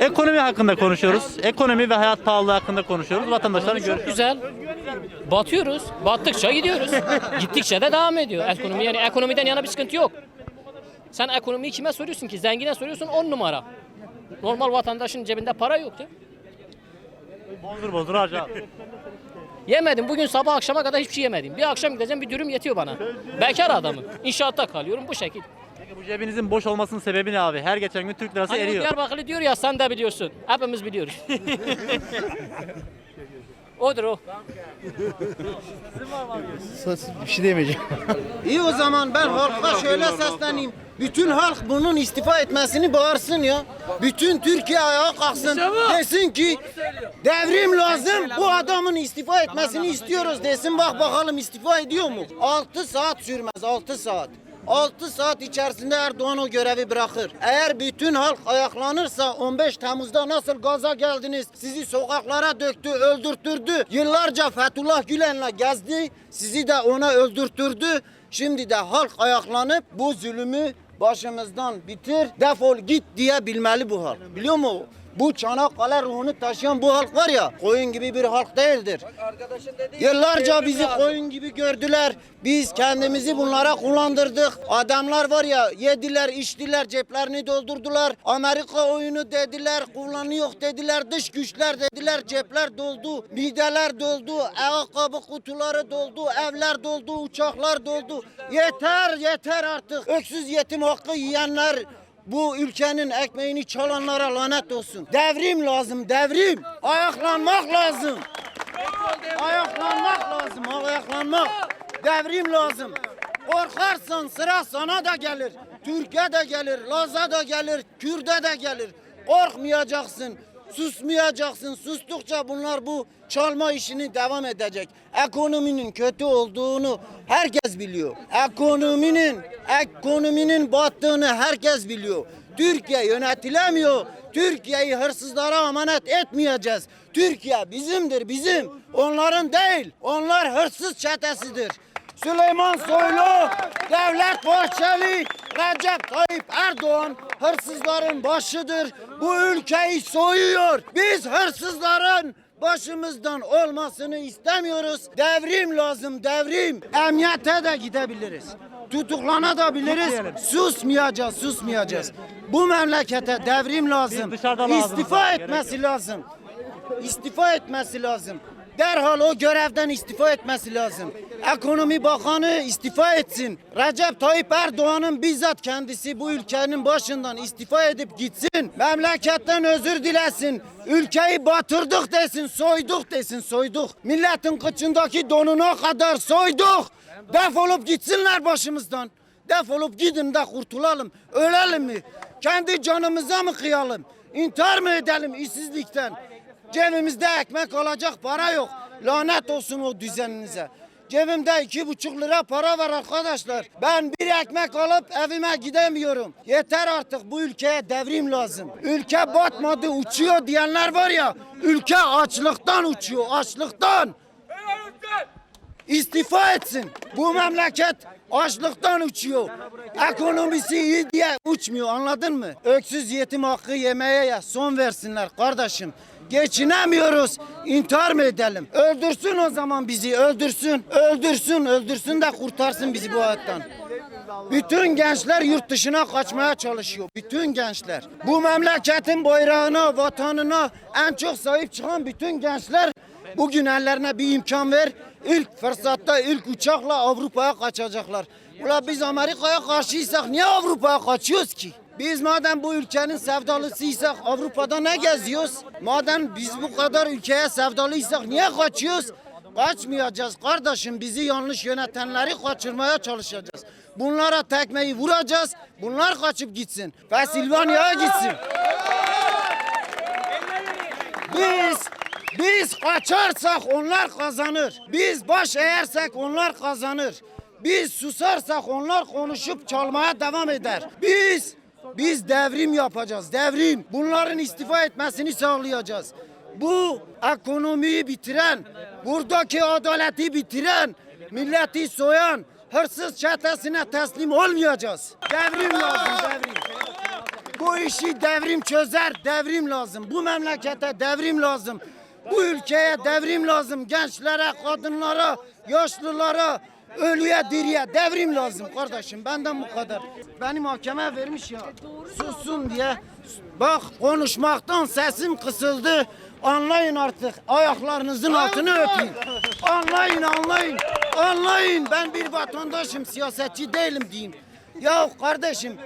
Ekonomi hakkında konuşuyoruz. Ekonomi ve hayat pahalılığı hakkında konuşuyoruz. Vatandaşların görüşü. Güzel. Batıyoruz. Battıkça gidiyoruz. Gittikçe de devam ediyor. Ekonomi yani ekonomiden yana bir sıkıntı yok. Sen ekonomiyi kime soruyorsun ki? Zengine soruyorsun 10 numara. Normal vatandaşın cebinde para yoktu. Bozdur bozdur harca. Yemedim. Bugün sabah akşama kadar hiçbir şey yemedim. Bir akşam gideceğim bir dürüm yetiyor bana. Bekar adamım. İnşaatta kalıyorum bu şekil. Bu cebinizin boş olmasının sebebi ne abi? Her geçen gün Türk lirası Hani o eriyor. Diyarbakırlı diyor ya sen de biliyorsun. Hepimiz biliyoruz. Odur o. Bir şey demeyeceğim. İyi o zaman ben halka şöyle sesleneyim. Bütün halk bunun istifa etmesini bağırsın ya. Bütün Türkiye ayağa kalksın. Desin ki devrim lazım. Bu adamın istifa etmesini istiyoruz desin. Bak bakalım istifa ediyor mu? 6 saat sürmez 6 saat. 6 saat içerisinde Erdoğan o görevi bırakır. Eğer bütün halk ayaklanırsa 15 Temmuz'da nasıl gaza geldiniz? Sizi sokaklara döktü, öldürttürdü. Yıllarca Fethullah Gülen'le gezdi. Sizi de ona öldürttürdü. Şimdi de halk ayaklanıp bu zulümü başımızdan bitir, defol git diye bilmeli bu halk. Biliyor musun? Bu Çanakkale ruhunu taşıyan bu halk var ya, koyun gibi bir halk değildir. Yıllarca bizi koyun gibi gördüler. Biz kendimizi bunlara kullandırdık. Adamlar var ya yediler, içtiler, ceplerini doldurdular. Amerika oyunu dediler, kullanıyor dediler, dış güçler dediler, cepler doldu, mideler doldu, ayakkabı kutuları doldu, evler doldu, uçaklar doldu. Yeter, yeter artık. Öksüz yetim hakkı yiyenler bu ülkenin ekmeğini çalanlara lanet olsun. Devrim lazım, devrim. Ayaklanmak lazım. Ayaklanmak lazım, ayaklanmak. Devrim lazım. Korkarsan sıra sana da gelir. Türkiye de gelir, Laz'a da gelir, Kürt'e de gelir. Korkmayacaksın, susmayacaksın. Sustukça bunlar bu çalma işini devam edecek. Ekonominin kötü olduğunu herkes biliyor. Ekonominin, ekonominin battığını herkes biliyor. Türkiye yönetilemiyor. Türkiye'yi hırsızlara emanet etmeyeceğiz. Türkiye bizimdir, bizim. Onların değil. Onlar hırsız çetesidir. Süleyman Soylu, Devlet Bahçeli, Recep Tayyip Erdoğan hırsızların başıdır. Bu ülkeyi soyuyor. Biz hırsızların başımızdan olmasını istemiyoruz. Devrim lazım, devrim. Emniyete de gidebiliriz. Tutuklanabiliriz. Susmayacağız, susmayacağız. Bu memlekete devrim lazım. İstifa etmesi lazım. İstifa etmesi lazım. Derhal o görevden istifa etmesi lazım. Ekonomi Bakanı istifa etsin. Recep Tayyip Erdoğan'ın bizzat kendisi bu ülkenin başından istifa edip gitsin. Memleketten özür dilesin. Ülkeyi batırdık desin, soyduk desin, soyduk. Milletin kıçındaki donuna kadar soyduk. Defolup gitsinler başımızdan. Defolup gidin de kurtulalım. Ölelim mi? Kendi canımıza mı kıyalım? İntihar mı edelim işsizlikten? Cebimizde ekmek alacak para yok. Lanet olsun o düzeninize. Cebimde iki buçuk lira para var arkadaşlar. Ben bir ekmek alıp evime gidemiyorum. Yeter artık bu ülkeye devrim lazım. Ülke batmadı uçuyor diyenler var ya. Ülke açlıktan uçuyor açlıktan. İstifa etsin. Bu memleket açlıktan uçuyor. Ekonomisi iyi diye uçmuyor anladın mı? Öksüz yetim hakkı yemeye ya son versinler kardeşim. Geçinemiyoruz. İntihar mı edelim? Öldürsün o zaman bizi öldürsün. Öldürsün öldürsün de kurtarsın bizi bu hayattan. Bütün gençler yurt dışına kaçmaya çalışıyor. Bütün gençler. Bu memleketin bayrağına, vatanına en çok sahip çıkan bütün gençler bugün ellerine bir imkan ver. İlk fırsatta ilk uçakla Avrupa'ya kaçacaklar. Ula biz Amerika'ya karşıysak niye Avrupa'ya kaçıyoruz ki? Biz madem bu ülkenin sevdalısıysak Avrupa'da ne geziyoruz? Madem biz bu kadar ülkeye sevdalıysak niye kaçıyoruz? Kaçmayacağız kardeşim. Bizi yanlış yönetenleri kaçırmaya çalışacağız. Bunlara tekmeyi vuracağız. Bunlar kaçıp gitsin. Pensilvanya'ya gitsin. Biz biz kaçarsak onlar kazanır. Biz baş eğersek onlar kazanır. Biz susarsak onlar konuşup çalmaya devam eder. Biz biz devrim yapacağız. Devrim. Bunların istifa etmesini sağlayacağız. Bu ekonomiyi bitiren, buradaki adaleti bitiren, milleti soyan, hırsız çetesine teslim olmayacağız. Devrim lazım devrim. Bu işi devrim çözer, devrim lazım. Bu memlekete devrim lazım. Bu ülkeye devrim lazım. Gençlere, kadınlara, yaşlılara, ölüye, diriye devrim lazım kardeşim. Benden bu kadar. Beni mahkeme vermiş ya. Sussun diye. Bak konuşmaktan sesim kısıldı. Anlayın artık. Ayaklarınızın altını öpeyim. Anlayın, anlayın. Anlayın. Ben bir vatandaşım, siyasetçi değilim diyeyim. Ya kardeşim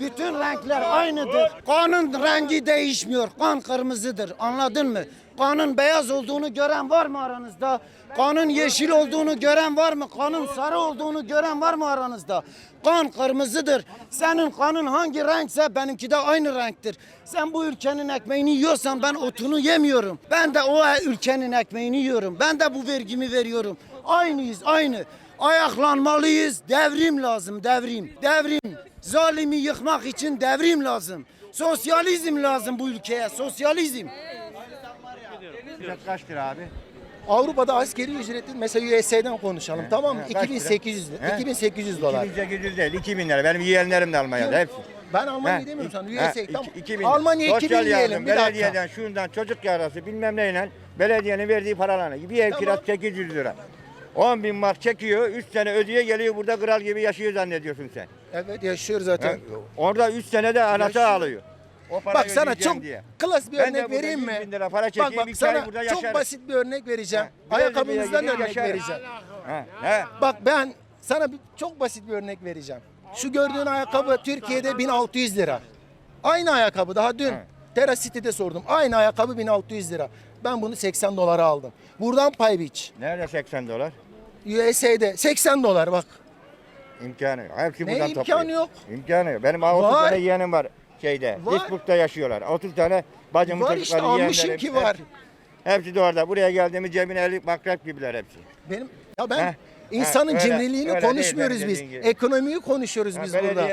bütün renkler aynıdır. Kanın rengi değişmiyor. Kan kırmızıdır. Anladın mı? Kanın beyaz olduğunu gören var mı aranızda? Kanın yeşil olduğunu gören var mı? Kanın sarı olduğunu gören var mı aranızda? Kan kırmızıdır. Senin kanın hangi renkse benimki de aynı renktir. Sen bu ülkenin ekmeğini yiyorsan ben otunu yemiyorum. Ben de o ülkenin ekmeğini yiyorum. Ben de bu vergimi veriyorum. Aynıyız aynı. Ayaklanmalıyız. Devrim lazım, devrim. Devrim. Zalimi yıkmak için devrim lazım. Sosyalizm lazım bu ülkeye. Sosyalizm. Kaç lira abi? Avrupa'da askeri ücreti mesela USA'dan konuşalım tamam mı? he, kaç lira? 2800 He? 2800 dolar. 2800 değil 2000 lira. Benim yeğenlerim de Almanya'da hepsi. Ben Almanya He, demiyorum sana he, USA iki- tamam. 2000. Almanya 2000 Sosyal diyelim yardım, bir dakika. Belediyeden şundan çocuk yarası bilmem neyle belediyenin verdiği paralarla. Bir ev Tamam. kirası 800 lira. 10 bin mark çekiyor, 3 sene ödüyor geliyor burada kral gibi yaşıyor zannediyorsun sen. Evet yaşıyor zaten. Orada 3 senede anası Yaşıyor. ağlıyor. O parayı Bak sana ödeyeceğim çok diye. klas bir Ben de örnek burada vereyim 100 mi? bin lira para Bak çekeyim, bak iki ay sana burada çok yaşarım. basit bir örnek vereceğim. Ha, biraz Ayakkabımızdan örnek yaşarım. vereceğim. Ha, he. Bak ben sana bir, çok basit bir örnek vereceğim. Şu gördüğün ayakkabı Türkiye'de 1600 lira. Aynı ayakkabı daha dün He. Terra City'de sordum. Aynı ayakkabı 1600 lira. Ben bunu 80 dolara aldım. Buradan pay biç. Nerede 80 dolar? USA'de 80 dolar bak. İmkanı yok. Hepsi Ne buradan imkanı topluyor. yok? İmkanı yok. Benim 30 Var. yeğenim var şeyde. Var. Pittsburgh'da yaşıyorlar. 30 tane bacımın Var çocukları işte almışım yeğenlerim, ki var. Hepsi, hepsi de orada. Buraya geldiğimiz cebine eli makrep gibiler hepsi. Benim ya ben Heh, insanın öyle, cimriliğini öyle değil konuşmuyoruz benim biz. gibi. Ekonomiyi konuşuyoruz Ha, biz belediye- burada.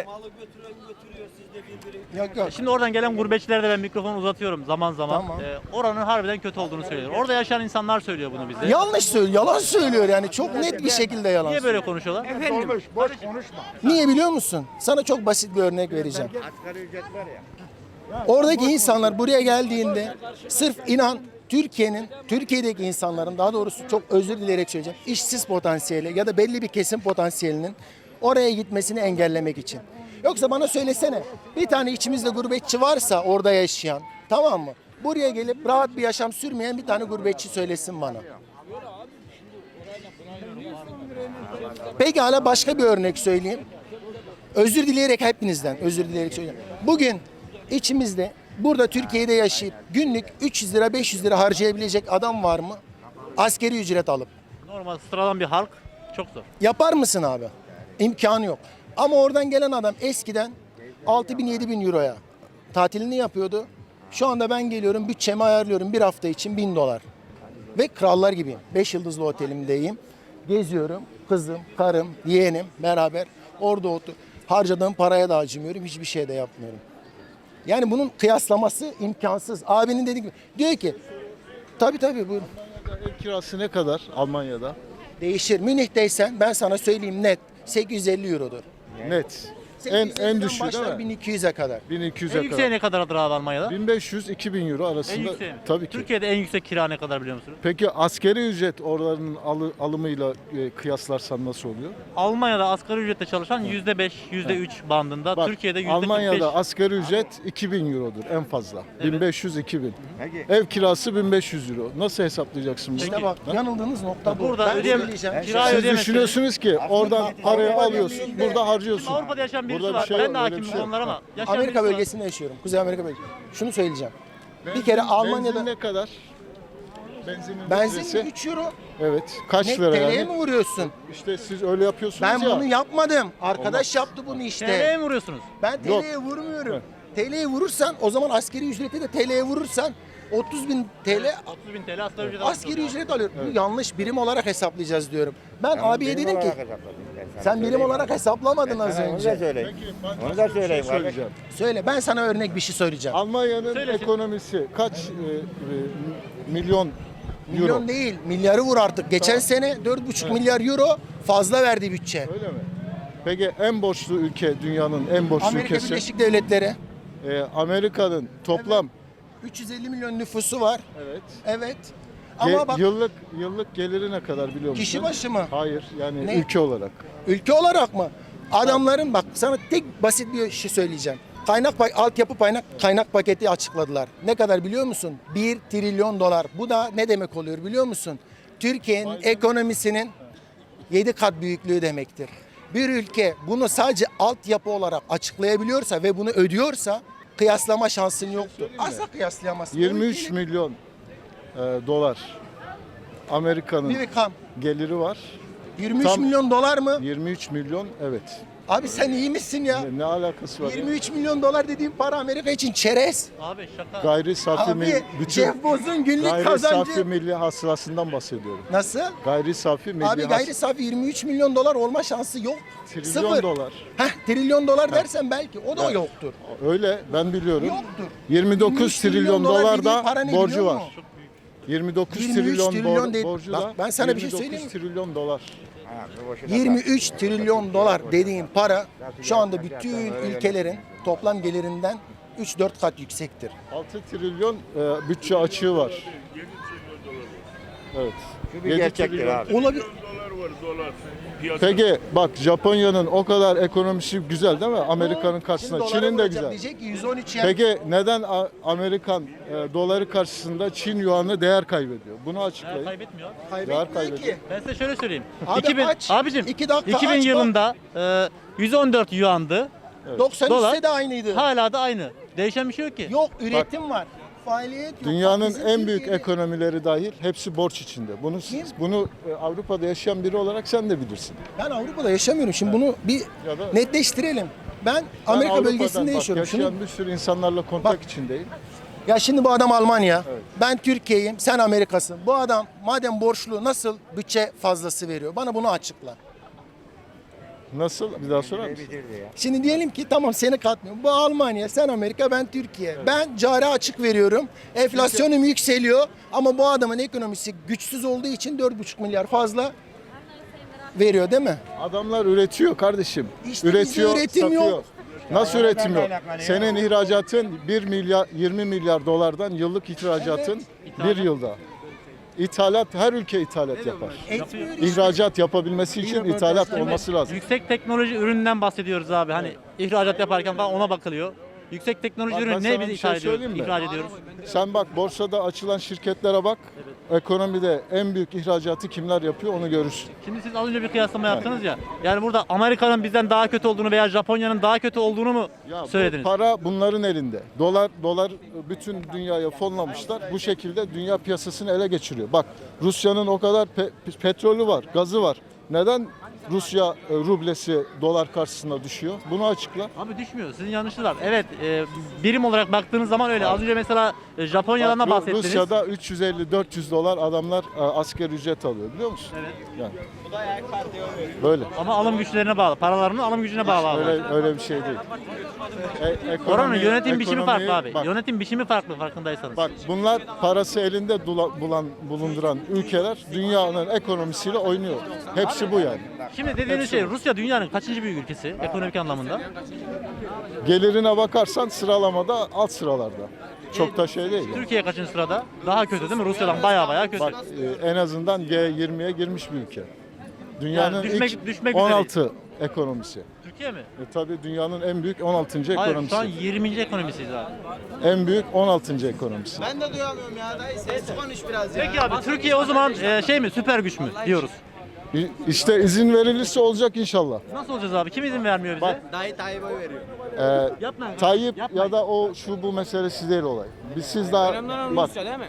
Yok yok. Şimdi oradan gelen gurbetçilere de ben mikrofonu uzatıyorum zaman zaman. Tamam. Ee, oranın harbiden kötü olduğunu söylüyor. Orada yaşayan insanlar söylüyor bunu bize. Yanlış söylüyor, yalan söylüyor yani çok net bir şekilde yalan. Niye söylüyor. böyle konuşuyorlar? Niye biliyor musun? Sana çok basit bir örnek vereceğim. Asgari ücret var ya. Oradaki insanlar buraya geldiğinde sırf inan Türkiye'nin, Türkiye'deki insanların daha doğrusu çok özür dileyerek söyleyeceğim. işsiz potansiyeli ya da belli bir kesim potansiyelinin oraya gitmesini engellemek için. Yoksa bana söylesene bir tane içimizde gurbetçi varsa orada yaşayan tamam mı? Buraya gelip rahat bir yaşam sürmeyen bir tane gurbetçi söylesin bana. Peki hala başka bir örnek söyleyeyim. Özür dileyerek hepinizden özür dileyerek söyleyeyim. Bugün içimizde burada Türkiye'de yaşayıp günlük 300 lira 500 lira harcayabilecek adam var mı? Askeri ücret alıp. Normal sıradan bir halk çok zor. Yapar mısın abi? İmkanı yok. Ama oradan gelen adam eskiden 6 bin 7 bin euroya tatilini yapıyordu. Şu anda ben geliyorum bütçemi ayarlıyorum bir hafta için 1000 dolar. Ve krallar gibiyim. 5 yıldızlı otelimdeyim. Geziyorum. Kızım, karım, yeğenim beraber orada otur. Harcadığım paraya da acımıyorum. Hiçbir şey de yapmıyorum. Yani bunun kıyaslaması imkansız. Abinin dediği gibi. Diyor ki tabii tabii buyurun. Ev kirası ne kadar Almanya'da? Değişir. Münih'teysen ben sana söyleyeyim net 850 eurodur. Net. En 850'den en düşüğü başlar değil mi? 1200'e kadar. 1200'e En yükseği kadar. ne kadardır abi Almanya'da? 1500-2000 euro En arasında. yükseği mi? Tabii ki. Türkiye'de en yüksek kira ne kadar biliyor musunuz? Peki askeri ücret oraların alı- alımıyla e, kıyaslarsan nasıl oluyor? Almanya'da asgari ücretle çalışan %5, %3 bandında. Bak, Türkiye'de %45. Almanya'da asgari ücret 2000 eurodur en fazla. Evet. 1500-2000. Peki. Ev kirası 1500 euro. Nasıl hesaplayacaksın bunu? İşte bak Ha? yanıldığınız nokta bu. Burada Ben ödeyem- söyleyeceğim. kirayı Siz ödeyemezsiniz. düşünüyorsunuz ki oradan parayı alıyorsun, burada harcıyorsun. Avrupa'da yaşayan birisi Burada bir var. şey ben yok, de hakimim şey yok. konulara ama. yaşayan Amerika birisi var. bölgesinde yaşıyorum. Kuzey Amerika bölgesi. Şunu söyleyeceğim. Benzin- bir kere Benzin Almanya'da ne kadar? Benzinin benzin litresi? 3 euro. Evet. Kaç Ne lira TL'ye yani? mi vuruyorsun? İşte siz öyle yapıyorsunuz Ben ya. bunu yapmadım. Arkadaş yaptı bunu işte. TL'ye mi vuruyorsunuz? Ben Yok. TL'ye vurmuyorum. TL'ye vurursan o zaman askeri ücreti de TL'ye vurursan 30 bin TL 30 bin TL asgari ücret askeri alıyorsunuz. ücret alıyor. Bu yanlış birim olarak hesaplayacağız diyorum. Ben abiye dedim ki olarak hesapladım. Sana sen birim olarak hesaplamadın az Ha, Onu da önce. söyleyeyim. Peki, ben Onu başka da bir şey söyleyeyim söyleyeceğim. Söyle ben sana örnek bir şey söyleyeceğim. Almanya'nın ekonomisi kaç e, e, milyon Milyon euro? değil, milyarı vur artık. Geçen sene 4,5 milyar euro fazla verdi bütçe. Öyle mi? Peki en borçlu ülke dünyanın en borçlu Amerika ülkesi? Birleşik Devletleri. e, Amerika'nın toplam 350 milyon nüfusu var. evet. Evet. Ama bak yıllık yıllık geliri ne kadar biliyor musun? kişi başı mı? Hayır yani Ne? ülke olarak. Ülke olarak mı? Adamların bak sana tek basit bir şey söyleyeceğim. Kaynak pa- altyapı kaynak kaynak paketi açıkladılar. Ne kadar biliyor musun? 1 trilyon dolar. Bu da ne demek oluyor biliyor musun? Türkiye'nin ekonomisinin 7 kat büyüklüğü demektir. Bir ülke bunu sadece altyapı olarak açıklayabiliyorsa ve bunu ödüyorsa kıyaslama şansın yoktur. Asla kıyaslayamazsın. O 23 ülkenin milyon dolar Amerika'nın geliri var. 23 Tam- milyon dolar mı? 23 milyon evet. Abi sen iyi misin ya? Ne, ne alakası var? ya? 23 milyon dolar dediğim para Amerika için çerez. Abi şaka. Gayri safi Abi milli bütün Jeff Bezos'un günlük gayri kazancı safi milli hasılasından bahsediyorum. nasıl? Gayri safi milli Abi has- gayri safi 23 milyon dolar olma şansı yok. trilyon Sıfır. dolar. Heh, trilyon dolar dersen belki o da Evet. yoktur. Öyle ben biliyorum. Yoktur. 29 23 trilyon dolar da borcu var. musun? 29 23 trilyon, trilyon bor- borcu Bak, da ben sana bir şey 29 söyleyeyim mi? trilyon dolar. 23 trilyon dolar dediğin para şu anda bütün ülkelerin toplam gelirinden 3-4 kat yüksektir. 6 trilyon e, bütçe açığı var. Evet. Şu bir Yedi gerçektir trilyon. abi. Olabilir. Peki bak Japonya'nın o kadar ekonomisi güzel değil mi? Amerika'nın karşısında. Çin'in de güzel. Diyecek ki 113 yen. Peki neden A- Amerikan e, doları karşısında Çin yuanı değer kaybediyor? Bunu Değer açıklayın. kaybetmiyor. Değer Kaybetmiyor kaybediyor. ki. Ben size şöyle söyleyeyim. Abi 2000, aç. abicim İki dakika 2000 aç bak. yılında e, 114 yuandı. 93'te Dolar. de aynıydı. Hala da aynı. Değişen bir şey yok ki. Yok üretim var. Faaliyet yok. Dünyanın bizim en büyük Türkiye'de- ekonomileri dahil hepsi borç içinde. Bunu Kim? bunu e, Avrupa'da yaşayan biri olarak sen de bilirsin. Ben Avrupa'da yaşamıyorum. Şimdi bunu bir Ya da- netleştirelim. Ben Ben Amerika Avrupa'dan bölgesinde bak, yaşıyorum. Şunu- Yaşayan bir sürü insanlarla kontak içindeyim. ya şimdi bu adam Almanya. Ben Türkiye'yim. Sen Amerika'sın. Bu adam madem borçlu nasıl bütçe fazlası veriyor? Bana bunu açıkla. Nasıl? Bir daha sorar mısın? Şimdi diyelim ki tamam seni katmıyorum. Bu Almanya, sen Amerika, ben Türkiye. Ben cari açık veriyorum. Enflasyonum yükseliyor ama bu adamın ekonomisi güçsüz olduğu için 4,5 milyar fazla veriyor değil mi? Adamlar üretiyor kardeşim. İşte üretiyor, bizde üretim satıyor. yok. Nasıl üretim yok? Senin ihracatın 1 milyar 20 milyar dolardan yıllık ihracatın bir yılda. İthalat her ülke ithalat yapar. Etmiyor işte. İhracat yapabilmesi için ithalat olması lazım. Yüksek teknoloji ürününden bahsediyoruz abi. Hani ihracat yaparken falan ona bakılıyor. Yüksek teknoloji Bak ben ürün sana ne biz bir ithal şey ediyoruz? söyleyeyim mi? İhraç ediyoruz. Sen bak borsada açılan şirketlere bak. Ekonomide en büyük ihracatı kimler yapıyor onu görürsün. Şimdi siz az önce bir kıyaslama yaptınız ya. Yani burada Amerika'nın bizden daha kötü olduğunu veya Japonya'nın daha kötü olduğunu mu Ya bu söylediniz? para bunların elinde. Dolar dolar bütün dünyaya fonlamışlar. Bu şekilde dünya piyasasını ele geçiriyor. Bak Rusya'nın o kadar pe- petrolü var, gazı var. Neden Rusya e, rublesi dolar karşısında düşüyor? Bunu açıkla. Abi düşmüyor. Sizin yanlışınız var. Evet, e, birim olarak baktığınız zaman öyle. Az önce mesela e, Japonya'dan da Ru- bahsettiniz. Rusya'da 350-400 dolar adamlar e, asker ücret alıyor biliyor musun? Evet. Yani. Böyle. Ama alım güçlerine bağlı. Paralarının alım gücüne bağlı abi. Öyle öyle bir şey değil. E, ekonomi- Oranın yönetim biçimi ekonomiyi- farklı abi. Bak, Yönetim biçimi farklı farkındaysanız. Bak bunlar parası elinde dula- bulan bulunduran ülkeler dünyanın ekonomisiyle oynuyor. Hepsi bu yani. Şimdi dediğiniz şey Rusya dünyanın kaçıncı büyük ülkesi ekonomik anlamında? Gelirine bakarsan sıralamada alt sıralarda. Çok da şey değil. yani. Türkiye kaçıncı sırada? Daha kötü değil mi? Rusya'dan baya baya kötü. Bak e, en azından G20'ye girmiş bir ülke. Dünyanın Yani düşmek- ilk düşmek 16 ekonomisi. Türkiye mi? E tabii dünyanın en büyük 16. Hayır ekonomisi. şu an 20. ekonomisiyiz abi. En büyük 16. ekonomisi. Ben de duyamıyorum ya dayı ses konuş biraz ya. Peki abi Türkiye o zaman e, şey mi süper güç mü diyoruz. İşte izin verilirse olacak inşallah. Nasıl olacağız abi? Kim izin vermiyor bize? Bak. Dayı Tayyip oy veriyor. Ee, Yapmayın. Tayyip Yapmayın. ya da o şu bu meselesi değil olay. Biz siz daha bak Rusya değil mi?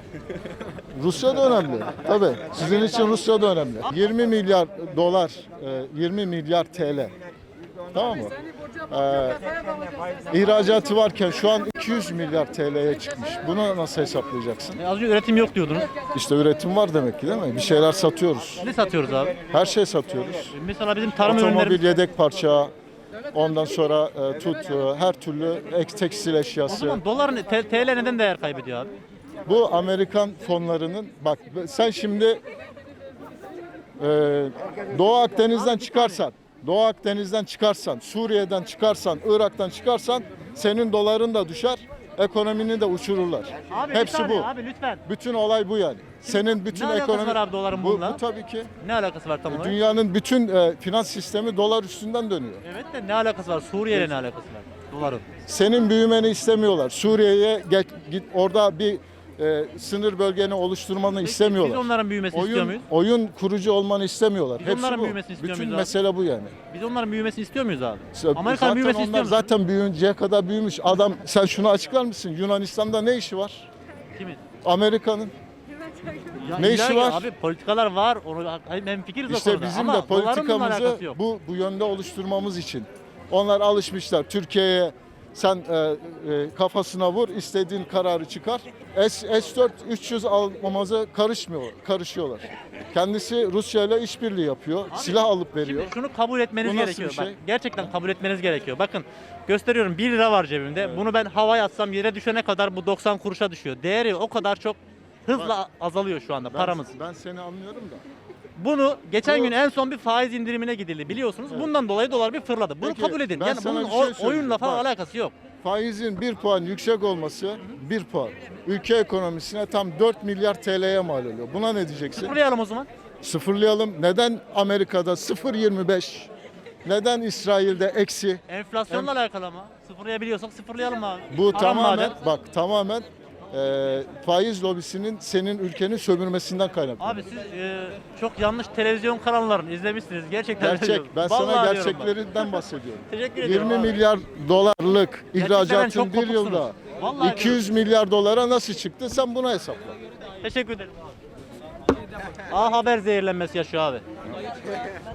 Rusya da önemli. Tabii. Sizin için Rusya da önemli. 20 milyar dolar, e, 20 milyar TL. Tamam mı? Ee, ihracatı varken şu an 200 milyar TL'ye çıkmış. Bunu nasıl hesaplayacaksın? E, az önce üretim yok diyordunuz. İşte üretim var demek ki değil mi? Bir şeyler satıyoruz. Ne satıyoruz abi? Her şey satıyoruz. E, Mesela bizim tarım Otomobil ürünlerimiz yedek parça, ondan sonra e, tut, e, her türlü ek tekstil o eşyası. zaman dolar T- TL neden değer kaybediyor abi? Bu Amerikan fonlarının bak sen şimdi e, Doğu Akdeniz'den çıkarsan, Doğu Akdeniz'den çıkarsan, Suriye'den çıkarsan, Irak'tan çıkarsan senin doların da düşer, ekonomini de uçururlar. Abi bir Hepsi saniye bu. Abi lütfen. Bütün olay bu yani. Senin bütün ne alakası ekonomi var abi doların bu, bununla? bu tabii ki. Ne alakası var tam olarak? Dünyanın bütün e, finans sistemi dolar üstünden dönüyor. Evet de ne alakası var? Suriye'yle ne alakası var? Doların. Senin büyümeni istemiyorlar. Suriye'ye git orada bir e, sınır bölgeni oluşturmanı istemiyorlar. Biz onların büyümesini istiyor oyun muyuz? oyun kurucu olmanı istemiyorlar. Biz Hepsi onların bu. büyümesini istiyor Bütün muyuz abi? mesele bu yani. Biz onların büyümesini istiyor muyuz abi? Zaten Amerika'nın büyümesini onlar istiyor musun? zaten büyüyünceye kadar büyümüş. Adam sen şunu açıklar mısın? Yunanistan'da ne işi var? Kimin? Amerika'nın. Ya Ne işi var? Abi politikalar var. Onu hem fikiriz o İşte konuda. bizim Ama de doların bununla politikamızı alakası yok. bu bu yönde oluşturmamız için. Onlar alışmışlar Türkiye'ye sen e, e, kafasına vur istediğin kararı çıkar. S, S4 300 almamazı karışmıyor, karışıyorlar. Kendisi Rusya ile işbirliği yapıyor. silah alıp veriyor. Şimdi şunu kabul etmeniz Bu nasıl gerekiyor. bir şey? Bak, gerçekten kabul etmeniz gerekiyor. Bakın gösteriyorum 1 lira var cebimde. Bunu ben havaya atsam yere düşene kadar bu 90 kuruşa düşüyor. Değeri o kadar çok hızla azalıyor şu anda Ben, paramız. ben seni anlıyorum da. Bunu geçen gün en son bir faiz indirimine gidildi biliyorsunuz. Bundan dolayı dolar bir fırladı. Bunu Peki, kabul edin. ben Yani sana bunun bir şey o- söyleyeyim. oyunla falan Bak. alakası yok. Faizin bir puan yüksek olması bir puan. Ülke ekonomisine tam 4 milyar TL'ye mal oluyor. Buna ne diyeceksin? Sıfırlayalım o zaman. Sıfırlayalım. Neden Amerika'da 0.25? Neden İsrail'de eksi? Enflasyonla alakalı ama. Sıfırlayabiliyorsak sıfırlayalım abi. Bu Haram tamamen madem. bak tamamen e, faiz lobisinin senin ülkenin sömürmesinden kaynaklı. Abi siz e, çok yanlış televizyon kanallarını izlemişsiniz. Gerçekten Gerçek. Ben Vallahi sana diyorum bak. gerçeklerinden bahsediyorum. Teşekkür ediyorum 20 abi. milyar dolarlık Gerçekten ihracatın bir kopuksunuz. yılda Vallahi 200 milyar dolara nasıl çıktı? Sen buna hesapla. Teşekkür ederim abi. A Haber zehirlenmesi yaşıyor abi.